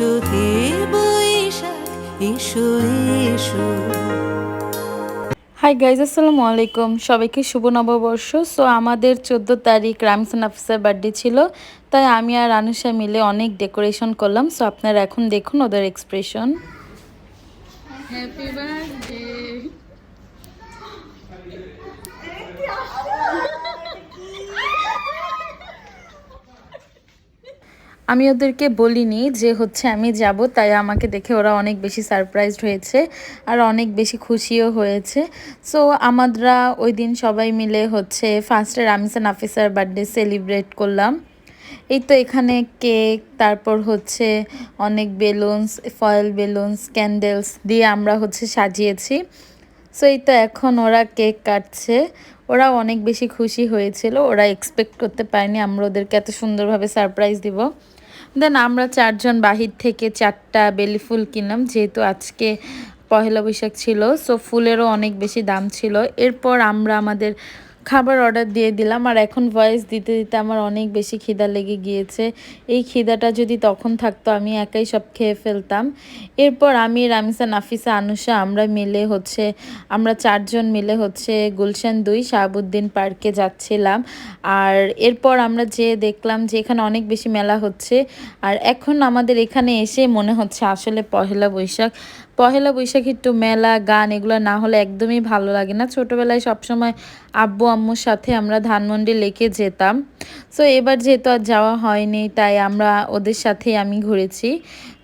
এসো হে বৈশাখ এসো এসো। হাই গাইজ আসসালামু আলাইকুম। সবাইকে শুভ নববর্ষ। সো আমাদের চোদ্দ তারিখ রামসান আফসার বার্থডে ছিল। তাই আমি আর আনুষা মিলে অনেক ডেকোরেশন করলাম। সো আপনারা এখন দেখুন ওদের এক্সপ্রেশন হ্যাপি বার্থডে আমি ওদেরকে বলিনি যে হচ্ছে আমি যাব, তাই আমাকে দেখে ওরা অনেক বেশি সারপ্রাইজড হয়েছে আর অনেক বেশি খুশিও হয়েছে। সো আমরা ওই দিন সবাই মিলে হচ্ছে ফার্স্টে রামিসান আফিসার বার্থডে সেলিব্রেট করলাম। এই তো এখানে কেক তারপর হচ্ছে অনেক বেলুনস ফয়েল বেলুনস ক্যান্ডেলস দিয়ে আমরা হচ্ছে সাজিয়েছি। সো এই তো এখন ওরা কেক কাটছে। ওরা অনেক বেশি খুশি হয়েছিল, ওরা এক্সপেক্ট করতে পারেনি, আমরা ওদেরকে এত সুন্দরভাবে সারপ্রাইজ দিব। দেন আমরা চারজন বাহির থেকে চারটা বেলি ফুল কিনলাম, যেহেতু আজকে পহেলা বৈশাখ ছিল সো ফুলেরও অনেক বেশি দাম ছিল। এরপর আমরা আমাদের খাবার অর্ডার দিয়ে দিলাম। আর এখন ভয়েস দিতে দিতে আমার অনেক বেশি খিদা লেগে গিয়েছে। এই খিদাটা যদি তখন থাকতো, আমি একাই সব খেয়ে ফেলতাম। এরপর আমি, রামিসা, নাফিসা, আনুষা, আমরা মিলে হচ্ছে, আমরা চারজন মিলে হচ্ছে গুলশান দুই শাহাবুদ্দিন পার্কে যাচ্ছিলাম। আর এরপর আমরা যে দেখলাম যে এখানে অনেক বেশি মেলা হচ্ছে। আর এখন আমাদের এখানে এসে মনে হচ্ছে আসলে পহেলা বৈশাখ। পহেলা বৈশাখী একটু মেলা, গান, এগুলো না হলে একদমই ভালো লাগে না। ছোটোবেলায় সবসময় আব্বু আম্মুর সাথে আমরা ধানমন্ডি লেকে যেতাম। সো এবার যেহেতু আর যাওয়া হয়নি, তাই আমরা ওদের সাথেই আমি ঘুরেছি।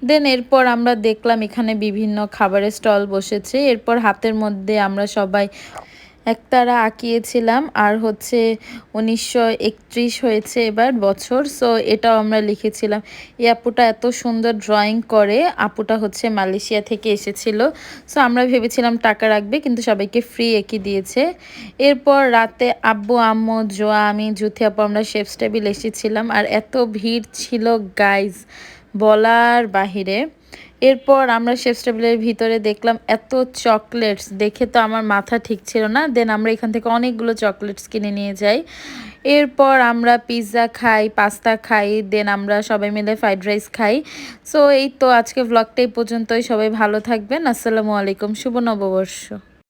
দেন এরপর আমরা দেখলাম এখানে বিভিন্ন খাবারের স্টল বসেছে। এরপর হাতের মধ্যে আমরা সবাই একতারা আঁকিয়েছিলাম আর হচ্ছে উনিশশো একত্রিশ হয়েছে এবার বছর সো এটাও আমরা লিখেছিলাম। এই আপুটা এত সুন্দর ড্রয়িং করে, আপুটা হচ্ছে মালয়েশিয়া থেকে এসেছিল। সো আমরা ভেবেছিলাম টাকা রাখবে, কিন্তু সবাইকে ফ্রি এঁকে দিয়েছে। এরপর রাতে আব্বু, আম্মু, জোয়া, আমি, জুথি আপু, আমরা শেফস টেবিল এসেছিলাম। আর এত ভিড় ছিল গাইজ বলার বাহিরে। এরপর আমরা শেফ টেবিলের ভিতরে দেখলাম এত চকলেটস দেখে তো আমার মাথা ঠিক ছিল না। দেন আমরা এখান থেকে অনেকগুলো চকলেটস কিনে নিয়ে যাই। এরপর আমরা পিৎজা খাই পাস্তা খাই দেন আমরা সবাই মিলে ফ্রাইড রাইস খাই। সো এই তো আজকে ব্লগটা এই পর্যন্তই। সবাই ভালো থাকবেন। আসসালামু আলাইকুম। শুভ নববর্ষ।